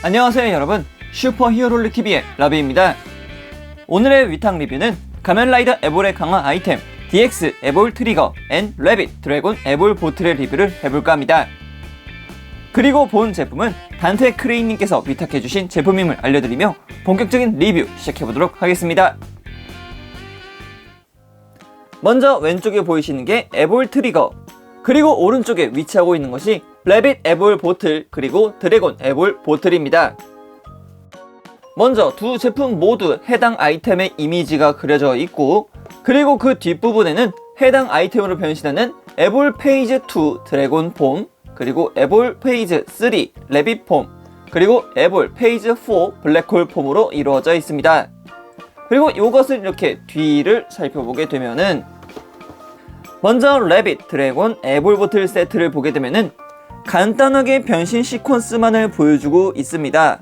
안녕하세요 여러분. 슈퍼 히어롤리 TV의 라비입니다. 오늘의 위탁 리뷰는 가면라이더 에볼의 강화 아이템 DX 에볼 트리거 앤 레빗 드래곤 에볼 보틀의 리뷰를 해볼까 합니다. 그리고 본 제품은 단테 크레인님께서 위탁해주신 제품임을 알려드리며 본격적인 리뷰 시작해보도록 하겠습니다. 먼저 왼쪽에 보이시는 게 에볼 트리거 그리고 오른쪽에 위치하고 있는 것이 레빗 에볼 보틀 그리고 드래곤 에볼 보틀입니다. 먼저 두 제품 모두 해당 아이템의 이미지가 그려져 있고 그리고 그 뒷부분에는 해당 아이템으로 변신하는 에볼 페이즈 2 드래곤 폼 그리고 에볼 페이즈 3 레빗 폼 그리고 에볼 페이즈 4 블랙홀 폼으로 이루어져 있습니다. 그리고 이것을 이렇게 뒤를 살펴보게 되면은 먼저 레빗 드래곤 에볼 보틀 세트를 보게 되면은 간단하게 변신 시퀀스만을 보여주고 있습니다.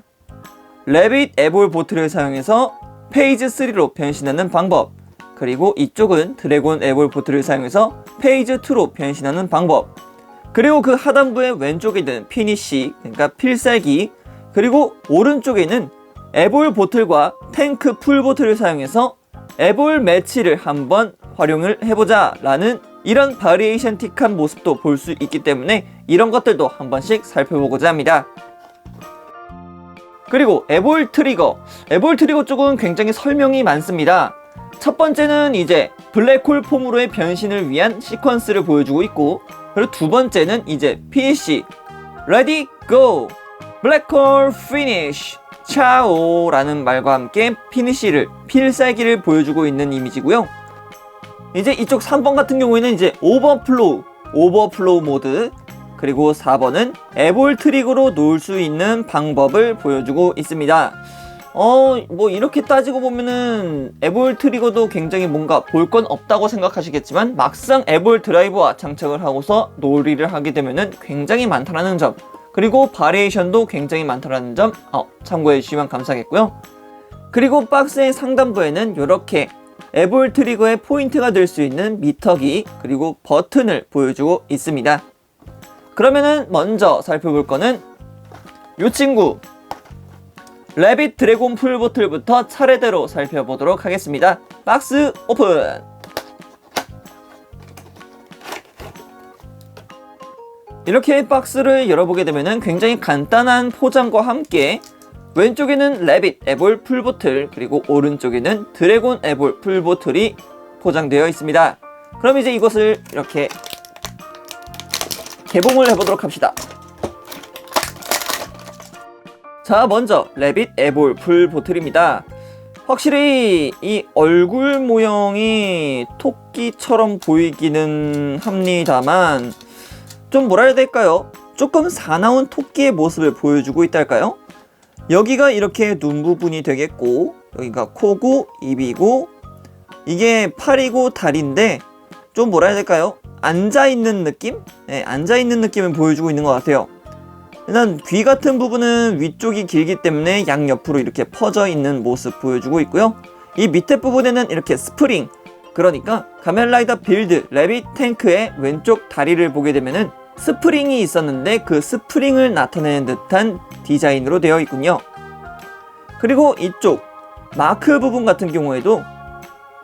레빗 에볼 보틀을 사용해서 페이즈 3로 변신하는 방법 그리고 이쪽은 드래곤 에볼 보틀을 사용해서 페이즈 2로 변신하는 방법 그리고 그 하단부의 왼쪽에 있는 피니쉬 그러니까 필살기 그리고 오른쪽에는 에볼 보틀과 탱크 풀 보틀을 사용해서 에볼 매치를 한번 활용을 해보자 라는 이런 바리에이션틱한 모습도 볼 수 있기 때문에 이런 것들도 한 번씩 살펴보고자 합니다. 그리고 에볼 트리거 에볼 트리거 쪽은 굉장히 설명이 많습니다. 첫 번째는 이제 블랙홀 폼으로의 변신을 위한 시퀀스를 보여주고 있고 그리고 두 번째는 이제 피니쉬 레디 고 블랙홀 피니쉬 차오라는 말과 함께 피니쉬를 필살기를 보여주고 있는 이미지고요. 이제 이쪽 3번 같은 경우에는 이제 오버플로우, 오버플로우 모드, 그리고 4번은 에볼 트릭으로 놓을 수 있는 방법을 보여주고 있습니다. 어, 뭐 이렇게 따지고 보면은 에볼 트리거도 굉장히 뭔가 볼 건 없다고 생각하시겠지만 막상 에볼 드라이브와 장착을 하고서 놀이를 하게 되면은 굉장히 많다라는 점 그리고 바리에이션도 굉장히 많다라는 점 어, 참고해 주시면 감사하겠고요. 그리고 박스의 상단부에는 이렇게 에볼 트리거의 포인트가 될 수 있는 미터기 그리고 버튼을 보여주고 있습니다. 그러면은 먼저 살펴볼 거는 이 친구 레빗 드래곤 풀보틀부터 차례대로 살펴보도록 하겠습니다. 박스 오픈! 이렇게 박스를 열어보게 되면 굉장히 간단한 포장과 함께 왼쪽에는 레빗 에볼 풀보틀 그리고 오른쪽에는 드래곤 에볼 풀보틀이 포장되어 있습니다. 그럼 이제 이것을 이렇게 개봉을 해보도록 합시다. 자, 먼저 레빗 에볼 풀보틀입니다. 확실히 이 얼굴 모형이 토끼처럼 보이기는 합니다만 좀 뭐라 해야 될까요? 조금 사나운 토끼의 모습을 보여주고 있달까요? 여기가 이렇게 눈 부분이 되겠고 여기가 코고 입이고 이게 팔이고 다리인데 좀 뭐라 해야 될까요? 앉아 있는 느낌? 네, 앉아 있는 느낌을 보여주고 있는 것 같아요. 일단 귀 같은 부분은 위쪽이 길기 때문에 양옆으로 이렇게 퍼져 있는 모습 보여주고 있고요. 이 밑에 부분에는 이렇게 스프링 그러니까 가면라이더 빌드 레빗 탱크의 왼쪽 다리를 보게 되면은 스프링이 있었는데 그 스프링을 나타내는 듯한 디자인으로 되어 있군요. 그리고 이쪽 마크 부분 같은 경우에도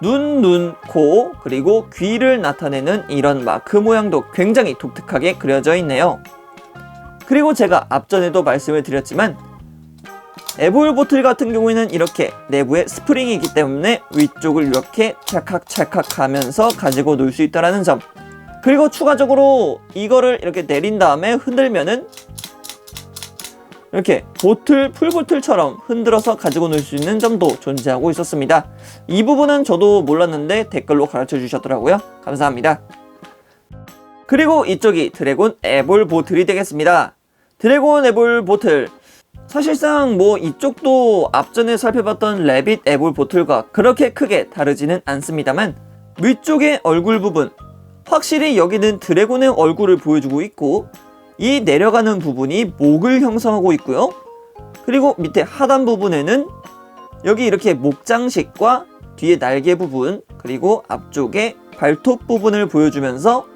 눈, 눈, 코, 그리고 귀를 나타내는 이런 마크 모양도 굉장히 독특하게 그려져 있네요. 그리고 제가 앞전에도 말씀을 드렸지만 에볼 보틀 같은 경우에는 이렇게 내부에 스프링이 있기 때문에 위쪽을 이렇게 찰칵찰칵 하면서 가지고 놀 수 있다는 점 그리고 추가적으로 이거를 이렇게 내린 다음에 흔들면은 이렇게 보틀, 풀보틀처럼 흔들어서 가지고 놀 수 있는 점도 존재하고 있었습니다. 이 부분은 저도 몰랐는데 댓글로 가르쳐 주셨더라고요. 감사합니다. 그리고 이쪽이 드래곤 에볼 보틀이 되겠습니다. 드래곤 에볼 보틀. 사실상 뭐 이쪽도 앞전에 살펴봤던 레빗 에볼 보틀과 그렇게 크게 다르지는 않습니다만 위쪽의 얼굴 부분 확실히 여기는 드래곤의 얼굴을 보여주고 있고 이 내려가는 부분이 목을 형성하고 있고요. 그리고 밑에 하단 부분에는 여기 이렇게 목 장식과 뒤에 날개 부분 그리고 앞쪽에 발톱 부분을 보여주면서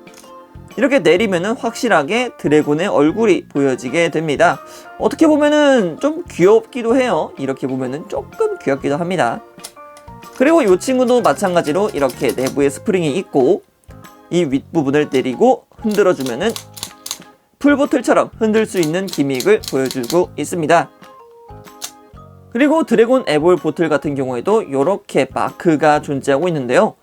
이렇게 내리면은 확실하게 드래곤의 얼굴이 보여지게 됩니다. 어떻게 보면은 좀 귀엽기도 해요. 이렇게 보면은 조금 귀엽기도 합니다. 그리고 이 친구도 마찬가지로 이렇게 내부에 스프링이 있고 이 윗부분을 내리고 흔들어주면은 풀보틀처럼 흔들 수 있는 기믹을 보여주고 있습니다. 그리고 드래곤 에볼 보틀 같은 경우에도 이렇게 마크가 존재하고 있는데요.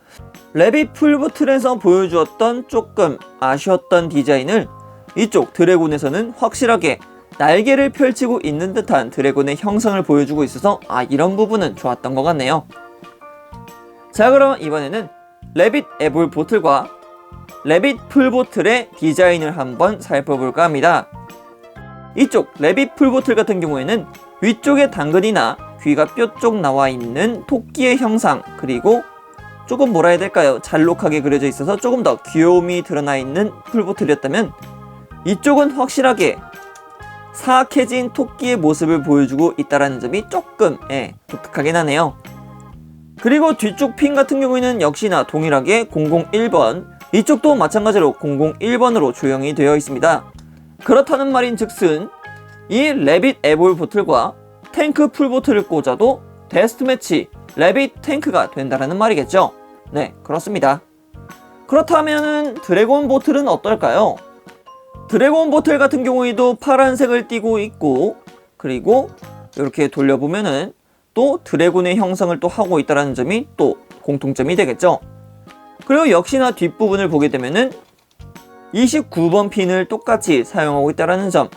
레빗 풀보틀에서 보여주었던 조금 아쉬웠던 디자인을 이쪽 드래곤에서는 확실하게 날개를 펼치고 있는 듯한 드래곤의 형상을 보여주고 있어서 아 이런 부분은 좋았던 것 같네요. 자 그럼 이번에는 레빗 에볼 보틀과 레빗 풀보틀의 디자인을 한번 살펴볼까 합니다. 이쪽 레빗 풀보틀 같은 경우에는 위쪽에 당근이나 귀가 뼈쪽 나와 있는 토끼의 형상 그리고 조금 뭐라 해야 될까요? 잘록하게 그려져 있어서 조금 더 귀여움이 드러나 있는 풀보틀이었다면 이쪽은 확실하게 사악해진 토끼의 모습을 보여주고 있다는 점이 조금 예, 독특하긴 하네요. 그리고 뒤쪽 핀 같은 경우에는 역시나 동일하게 001번 이쪽도 마찬가지로 001번으로 조형이 되어 있습니다. 그렇다는 말인 즉슨 이 레빗 에볼 보틀과 탱크 풀 보틀을 꽂아도 데스트 매치 레빗 탱크가 된다라는 말이겠죠? 네, 그렇습니다. 그렇다면은 드래곤 보틀은 어떨까요? 드래곤 보틀 같은 경우에도 파란색을 띠고 있고 그리고 이렇게 돌려보면은 또 드래곤의 형상을 또 하고 있다는 점이 또 공통점이 되겠죠. 그리고 역시나 뒷부분을 보게 되면은 29번 핀을 똑같이 사용하고 있다는 점.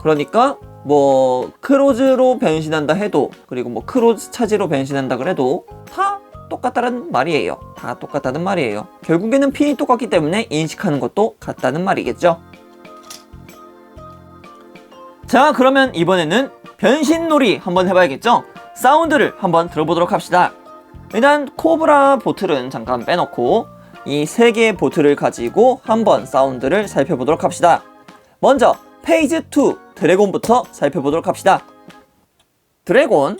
그러니까 뭐 크로즈로 변신한다 해도 그리고 뭐 크로즈 차지로 변신한다 그래도 다 똑같다는 말이에요. 다 똑같다는 말이에요. 결국에는 핀이 똑같기 때문에 인식하는 것도 같다는 말이겠죠. 자, 그러면 이번에는 변신놀이 한번 해봐야겠죠? 사운드를 한번 들어보도록 합시다. 일단 코브라 보틀은 잠깐 빼놓고 이 세 개의 보틀을 가지고 한번 사운드를 살펴보도록 합시다. 먼저 페이지 2 드래곤부터 살펴보도록 합시다. 드래곤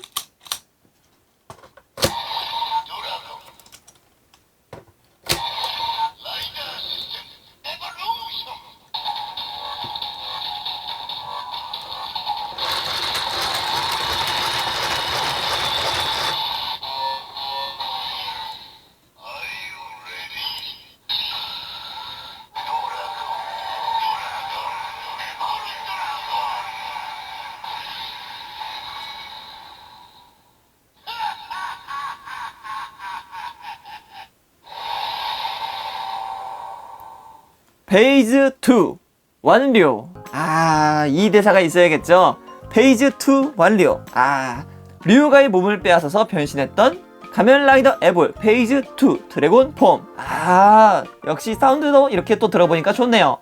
페이즈 2 완료. 아, 이 대사가 있어야겠죠. 페이즈 2 완료. 아, 류가의 몸을 빼앗아서 변신했던 가면라이더 에볼 페이즈 2 드래곤 폼. 아, 역시 사운드도 이렇게 또 들어보니까 좋네요.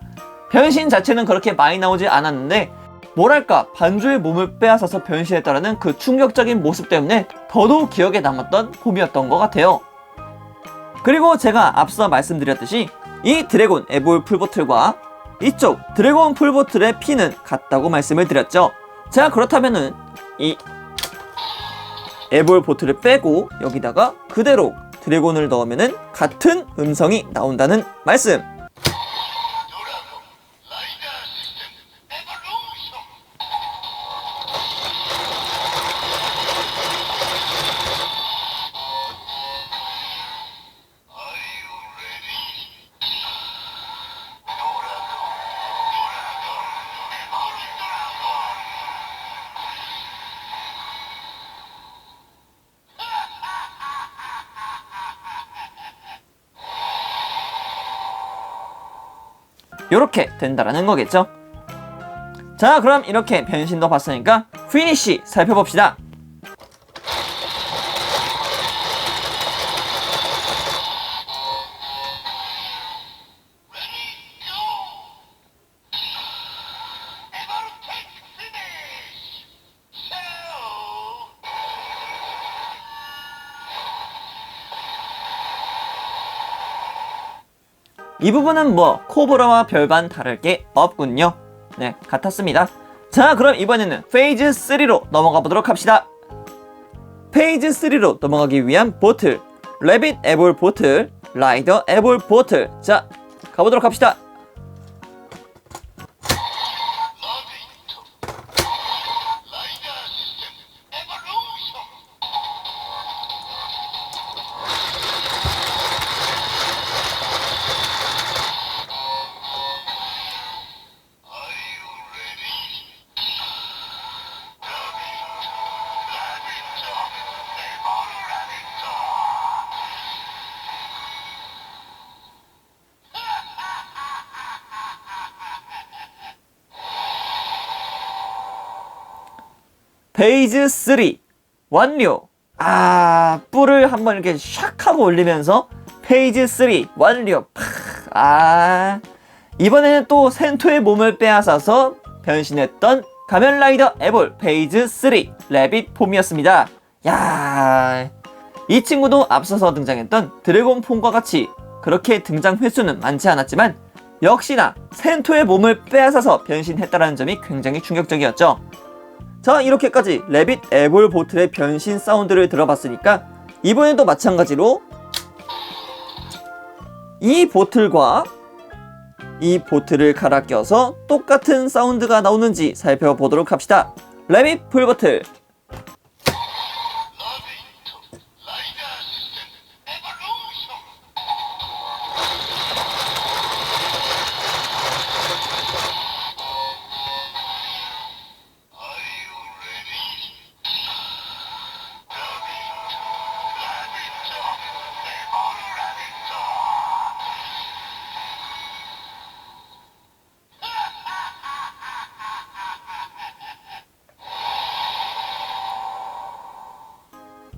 변신 자체는 그렇게 많이 나오지 않았는데 뭐랄까 반주의 몸을 빼앗아서 변신했다라는 그 충격적인 모습 때문에 더더욱 기억에 남았던 폼이었던 것 같아요. 그리고 제가 앞서 말씀드렸듯이 이 드래곤 에볼 풀보틀과 이쪽 드래곤 풀보틀의 피는 같다고 말씀을 드렸죠. 자 그렇다면은 이 에볼 보틀을 빼고 여기다가 그대로 드래곤을 넣으면은 같은 음성이 나온다는 말씀. 이렇게 된다라는 거겠죠. 자, 그럼 이렇게 변신도 봤으니까 피니쉬 살펴봅시다. 이 부분은 뭐 코브라와 별반 다를 게 없군요. 네, 같았습니다. 자, 그럼 이번에는 페이즈 3로 넘어가 보도록 합시다. 페이즈 3로 넘어가기 위한 보틀, 레빗 에볼 보틀, 라이더 에볼 보틀. 자, 가보도록 합시다. 페이즈 3 완료. 아, 뿔을 한번 이렇게 샥 하고 올리면서 페이즈 3 완료. 팍. 아, 이번에는 또 센토의 몸을 빼앗아서 변신했던 가면라이더 에볼 페이즈 3 레빗 폼이었습니다. 야, 이 친구도 앞서서 등장했던 드래곤 폼과 같이 그렇게 등장 횟수는 많지 않았지만 역시나 센토의 몸을 빼앗아서 변신했다는 점이 굉장히 충격적이었죠. 자, 이렇게까지 레빗 에볼 보틀의 변신 사운드를 들어봤으니까 이번에도 마찬가지로 이 보틀과 이 보틀을 갈아 껴서 똑같은 사운드가 나오는지 살펴보도록 합시다. 레빗 풀보틀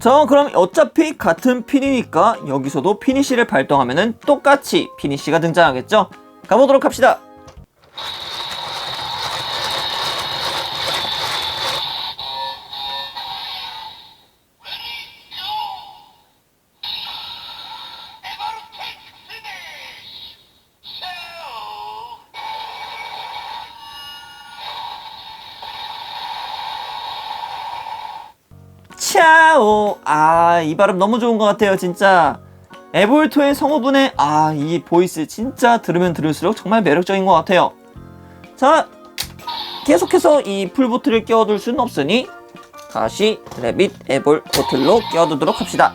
자 그럼 어차피 같은 핀이니까 여기서도 피니쉬를 발동하면은 똑같이 피니쉬가 등장하겠죠? 가보도록 합시다 이 발음 너무 좋은 것 같아요 진짜. 에볼토의 성우분의 아 이 보이스 진짜 들으면 들을수록 정말 매력적인 것 같아요. 자 계속해서 이 풀보트를 끼워둘 수는 없으니 다시 레빗 에볼 보틀로 끼워두도록 합시다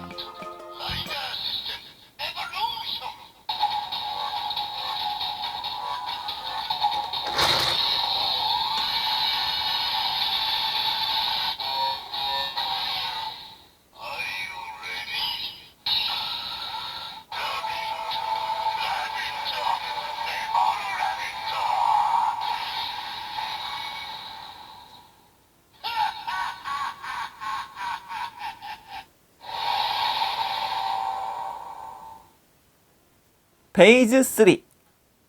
페이즈 3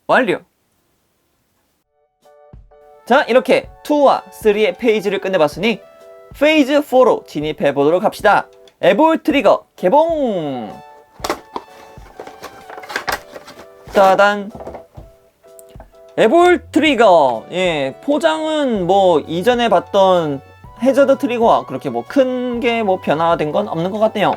완료. 자 이렇게 2와 3의 페이지를 끝내봤으니 페이즈 4로 진입해 보도록 합시다. 에볼 트리거 개봉! 짜단. 에볼 트리거. 예 포장은 뭐 이전에 봤던 해저드 트리거와 그렇게 뭐 큰 게 뭐 변화된 건 없는 것 같네요.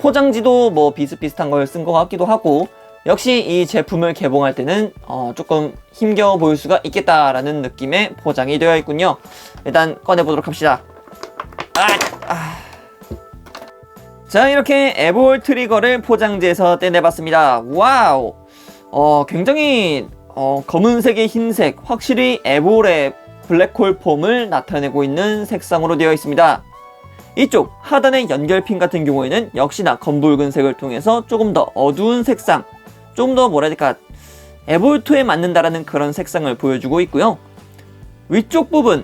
포장지도 뭐 비슷비슷한 걸 쓴 것 같기도 하고 역시 이 제품을 개봉할 때는 어, 조금 힘겨워 보일 수가 있겠다라는 느낌의 포장이 되어 있군요. 일단 꺼내보도록 합시다. 아, 아. 자 이렇게 에볼 트리거를 포장지에서 떼내봤습니다. 와우, 어, 굉장히 어, 검은색의 흰색, 확실히 에볼의 블랙홀 폼을 나타내고 있는 색상으로 되어 있습니다. 이쪽 하단의 연결핀 같은 경우에는 역시나 검붉은색을 통해서 조금 더 어두운 색상, 좀더 될까 에볼토에 맞는다라는 그런 색상을 보여주고 있고요. 위쪽 부분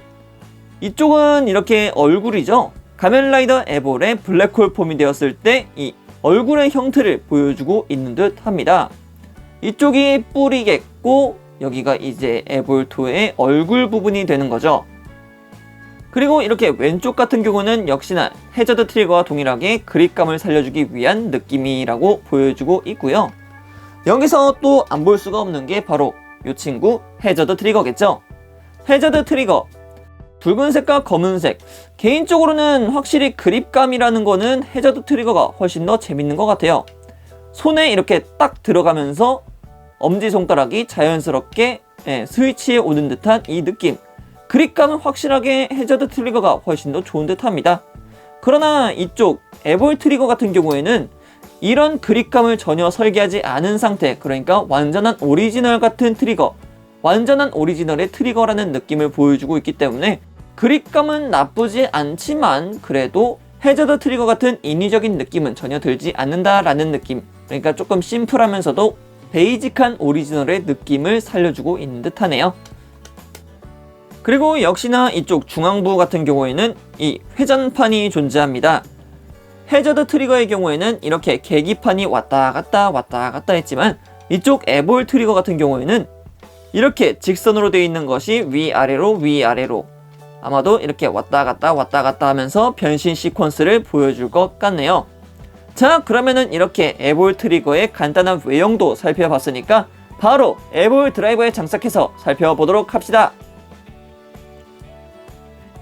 이쪽은 이렇게 얼굴이죠. 가면라이더 에볼의 블랙홀 폼이 되었을 때 이 얼굴의 형태를 보여주고 있는 듯 합니다. 이쪽이 뿌리겠고 여기가 이제 에볼토의 얼굴 부분이 되는 거죠. 그리고 이렇게 왼쪽 같은 경우는 역시나 해저드 트리거와 동일하게 그립감을 살려주기 위한 느낌이라고 보여주고 있고요. 여기서 또 안 볼 수가 없는 게 바로 이 친구 해저드 트리거겠죠. 해저드 트리거 붉은색과 검은색 개인적으로는 확실히 그립감이라는 거는 해저드 트리거가 훨씬 더 재밌는 것 같아요. 손에 이렇게 딱 들어가면서 엄지손가락이 자연스럽게 예, 스위치에 오는 듯한 이 느낌 그립감은 확실하게 해저드 트리거가 훨씬 더 좋은 듯 합니다. 그러나 이쪽 에볼 트리거 같은 경우에는 이런 그립감을 전혀 설계하지 않은 상태 그러니까 완전한 오리지널 같은 트리거 완전한 오리지널의 트리거라는 느낌을 보여주고 있기 때문에 그립감은 나쁘지 않지만 그래도 해저드 트리거 같은 인위적인 느낌은 전혀 들지 않는다라는 느낌 그러니까 조금 심플하면서도 베이직한 오리지널의 느낌을 살려주고 있는 듯 하네요 그리고 역시나 이쪽 중앙부 같은 경우에는 이 회전판이 존재합니다. 해저드 트리거의 경우에는 이렇게 계기판이 왔다 갔다 왔다 갔다 했지만 이쪽 에볼 트리거 같은 경우에는 이렇게 직선으로 되어 있는 것이 위아래로 위아래로 아마도 이렇게 왔다 갔다 왔다 갔다 하면서 변신 시퀀스를 보여줄 것 같네요. 자 그러면은 이렇게 에볼 트리거의 간단한 외형도 살펴봤으니까 바로 에볼 드라이버에 장착해서 살펴보도록 합시다.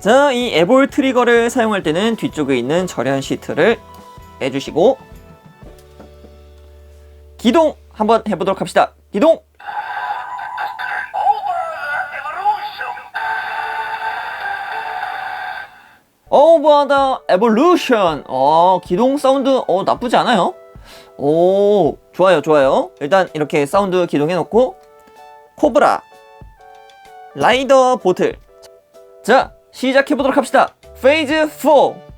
자, 이 에볼 트리거를 사용할 때는 뒤쪽에 있는 절연 시트를 빼주시고 기동 한번 해보도록 합시다. 기동! 오버 더 에볼루션. 어, 기동 사운드 어 나쁘지 않아요. 오, 좋아요, 좋아요. 일단 이렇게 사운드 기동해 놓고 코브라 라이더 보틀. 자, 시작해 보도록 합시다. 페이즈 4.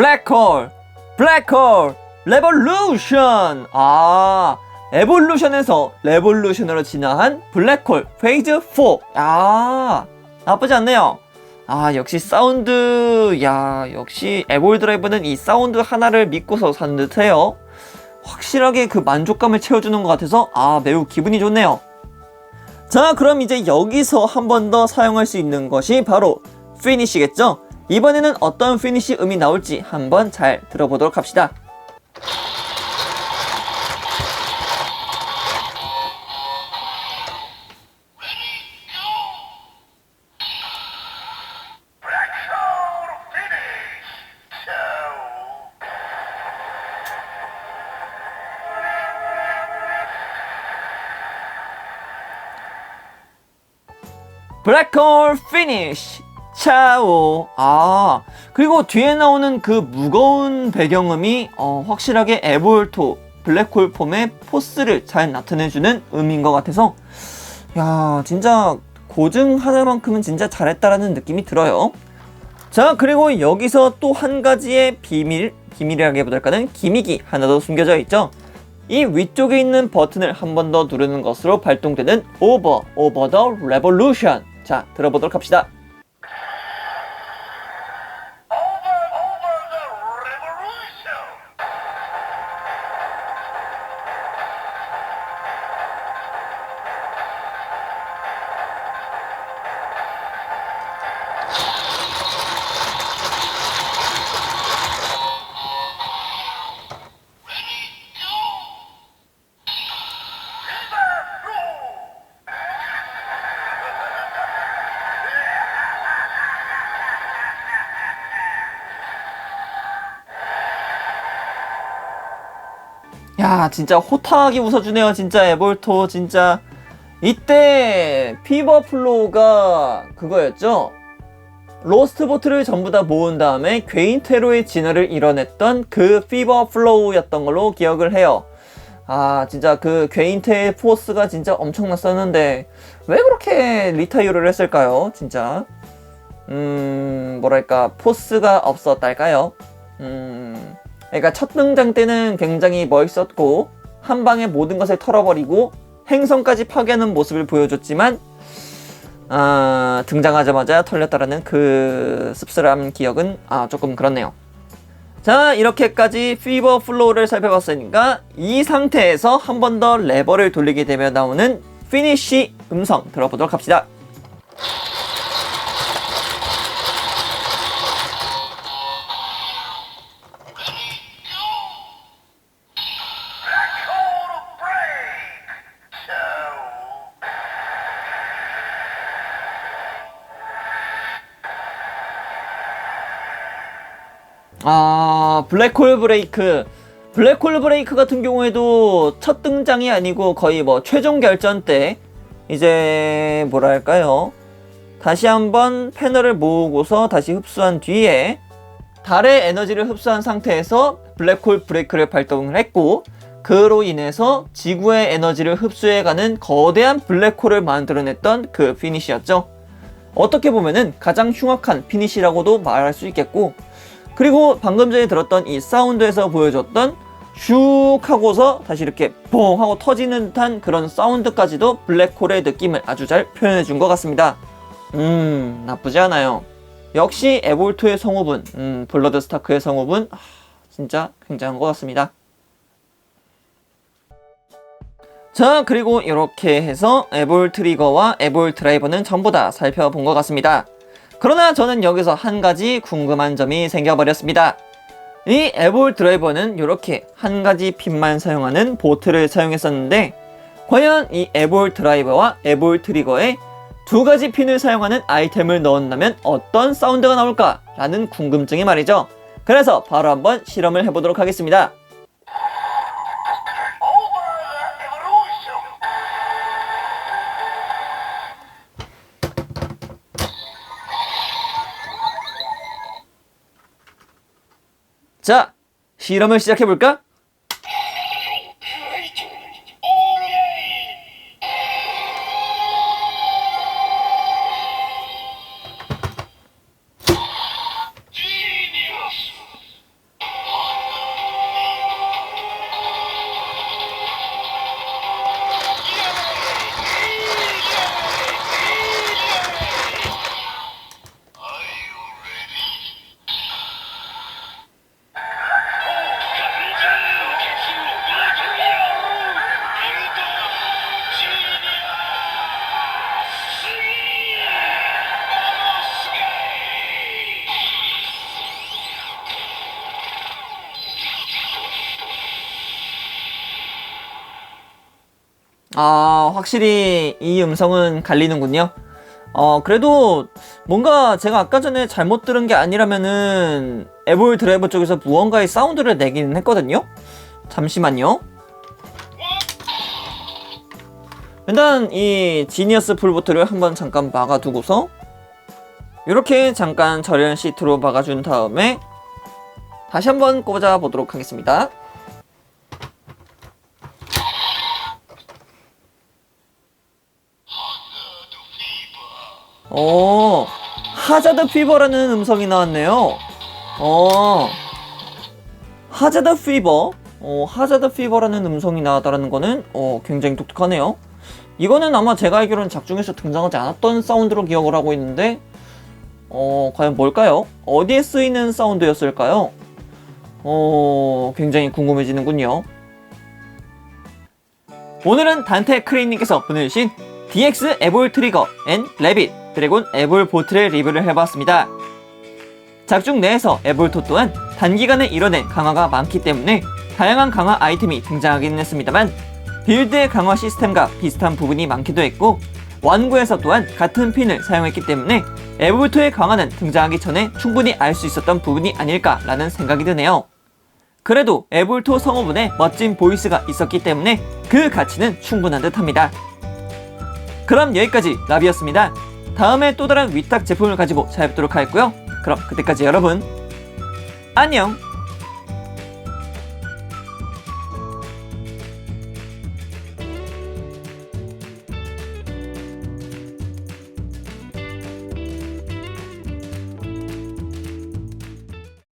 블랙홀, 블랙홀, 레볼루션. 아, 에볼루션에서 레볼루션으로 진화한 블랙홀 페이즈 4. 아, 나쁘지 않네요. 아, 역시 사운드, 야, 역시 에볼 드라이브는 이 사운드 하나를 믿고서 산 듯해요. 확실하게 그 만족감을 채워주는 것 같아서 아, 매우 기분이 좋네요. 자, 그럼 이제 여기서 한 번 더 사용할 수 있는 것이 바로 피니시겠죠? 이번에는 어떤 피니시 음이 나올지 한번 잘 들어보도록 합시다. 블랙홀 피니쉬 차오 아 그리고 뒤에 나오는 그 무거운 배경음이 어, 확실하게 에볼토 블랙홀 폼의 포스를 잘 나타내주는 음인 것 같아서 야 진짜 고증 하나만큼은 진짜 잘했다라는 느낌이 들어요. 자 그리고 여기서 또 한 가지의 비밀 비밀이라기보다는 기믹이 하나 더 숨겨져 있죠. 이 위쪽에 있는 버튼을 한 번 더 누르는 것으로 발동되는 오버 오버 더 레볼루션 자 들어보도록 합시다 진짜 호탕하게 웃어주네요. 진짜 에볼토 진짜. 이때 피버 플로우가 그거였죠. 로스트 보트를 전부 다 모은 다음에 괴인테로의 진화를 이뤄냈던 그 피버 플로우였던 걸로 기억을 해요. 아 진짜 그 괴인테의 포스가 진짜 엄청났었는데 왜 그렇게 리타이어를 했을까요? 진짜. 음 뭐랄까 포스가 없었달까요? 음 그러니까 첫 등장 때는 굉장히 멋있었고 한 방에 모든 것을 털어버리고 행성까지 파괴하는 모습을 보여줬지만 아, 등장하자마자 털렸다라는 그 씁쓸한 기억은 아, 조금 그렇네요. 자 이렇게까지 피버 플로우를 살펴봤으니까 이 상태에서 한 번 더 레버를 돌리게 되면 나오는 피니쉬 음성 들어보도록 합시다. 블랙홀 브레이크. 블랙홀 브레이크 같은 경우에도 첫 등장이 아니고 거의 뭐 최종 결전 때 이제 뭐랄까요. 다시 한번 패널을 모으고서 다시 흡수한 뒤에 달의 에너지를 흡수한 상태에서 블랙홀 브레이크를 발동을 했고 그로 인해서 지구의 에너지를 흡수해가는 거대한 블랙홀을 만들어냈던 그 피니시였죠. 어떻게 보면은 가장 흉악한 피니시라고도 말할 수 있겠고 그리고 방금 전에 들었던 이 사운드에서 보여줬던 슉 하고서 다시 이렇게 뻥 하고 터지는 듯한 그런 사운드까지도 블랙홀의 느낌을 아주 잘 표현해 준 것 같습니다. 음, 나쁘지 않아요. 역시 에볼트의 성우분, 음, 블러드 스타크의 성우분, 아, 진짜 굉장한 것 같습니다. 자, 그리고 이렇게 해서 에볼 트리거와 에볼 드라이버는 전부 다 살펴본 것 같습니다. 그러나 저는 여기서 한 가지 궁금한 점이 생겨버렸습니다. 이 에볼 드라이버는 이렇게 한 가지 핀만 사용하는 보트를 사용했었는데, 과연 이 에볼 드라이버와 에볼 트리거에 두 가지 핀을 사용하는 아이템을 넣었다면 어떤 사운드가 나올까? 라는 궁금증이 말이죠. 그래서 바로 한번 실험을 해보도록 하겠습니다. 자, 실험을 시작해볼까? 확실히 이 음성은 갈리는군요. 어, 그래도 뭔가 제가 아까 전에 잘못 들은 게 아니라면은 에볼 드라이버 쪽에서 무언가의 사운드를 내기는 했거든요? 잠시만요. 일단 이 지니어스 풀보트를 한번 잠깐 막아두고서 이렇게 잠깐 절연 시트로 막아준 다음에 다시 한번 꽂아 보도록 하겠습니다. 오, 하자드 피버라는 음성이 나왔네요. 어, 하자드 피버. 어, 하자드 피버라는 음성이 나왔다는 거는 어, 굉장히 독특하네요. 이거는 아마 제가 알기로는 작중에서 등장하지 않았던 사운드로 기억을 하고 있는데, 어, 과연 뭘까요? 어디에 쓰이는 사운드였을까요? 어, 굉장히 궁금해지는군요. 오늘은 단테 크레인님께서 보내주신 DX 에볼 트리거 앤 레빗 드래곤 에볼 보트를 리뷰를 해봤습니다. 작중 내에서 에볼토 또한 단기간에 이뤄낸 강화가 많기 때문에 다양한 강화 아이템이 등장하기는 했습니다만 빌드의 강화 시스템과 비슷한 부분이 많기도 했고 완구에서 또한 같은 핀을 사용했기 때문에 에볼토의 강화는 등장하기 전에 충분히 알 수 있었던 부분이 아닐까라는 생각이 드네요. 그래도 에볼토 성우분의 멋진 보이스가 있었기 때문에 그 가치는 충분한 듯 합니다. 그럼 여기까지 라비였습니다. 다음에 또 다른 위탁 제품을 가지고 찾아뵙도록 하겠고요. 그럼 그때까지 여러분 안녕